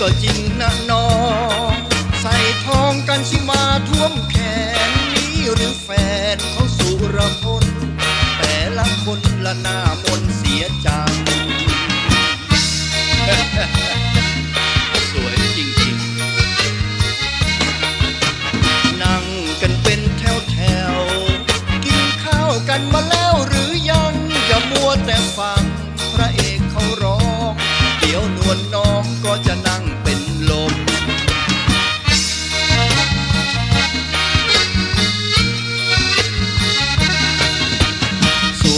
ก็จริงนะน้องใส่ทองกันสิมาท่วมแขนนี้หรือแฟนเขาสุรพลแต่ละคนละหน้ามนเสียจังสวยจริงๆ นั่งกันเป็นแถวแถวๆกินข้าวกันมาแล้วหรือยังอย่ามัวแต่ฟัง พระเอกเขาร้อง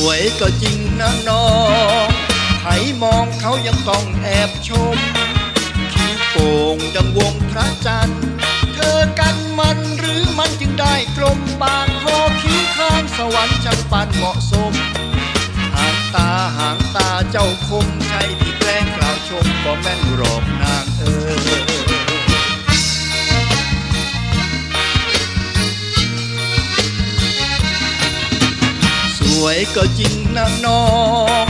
วยก็จริงนะน้องใครมองเขายังต้องแอบชมคิ้วโป่งดังวงพระจันทร์ เธอกันมันหรือมันจึงได้กลมปากคอคิ้วข้างสวรรค์ช่างปันเหมาะสม หางตาหางตาเจ้าคงใช่ที่แกล้งกล่าวชมก็แม่นหรอกนางเออ วยก็จริงนะน้อง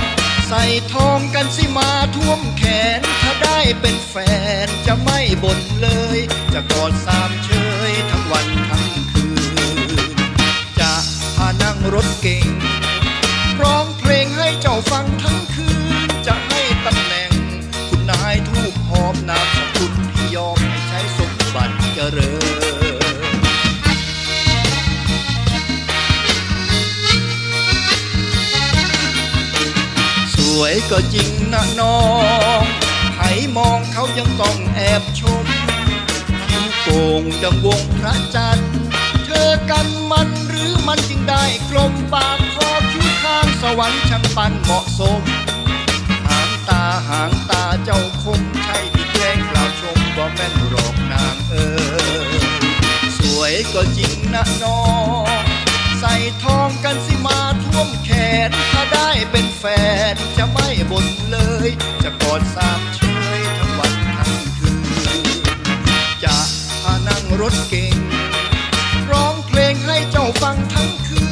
ใส่ทองกันสิมาท่วมแขน ถ้าได้เป็นแฟนจะไม่บ่นเลย จะกอดสามเชยทั้งวันทั้งคืน จะพานั่งรถเก่งร้องเพลงให้เจ้าฟังทั้ง วยก็จริงนะน้องใครมองเขายังต้องแอบชมคิวโกงดังวงพระจันทร์ เธอกันมันหรือมันจึงได้กลมปากคอคิ้วข้างสวรรค์ช่างปันเหมาะสม หางตาหางตาเจ้าคงใช่ที่แกล้งกล่าวชมบ่แม่นหรอกนางเออ สวยก็จริงนะน้องใส่ทองกันสิมาท่วมแขน ถ้าได้เป็นแฟนจะ บนเลย จะกอดสาบเชยทั้งวันทั้งคืน จะพานั่งรถเก่ง ร้องเพลงให้เจ้าฟังทั้งคืน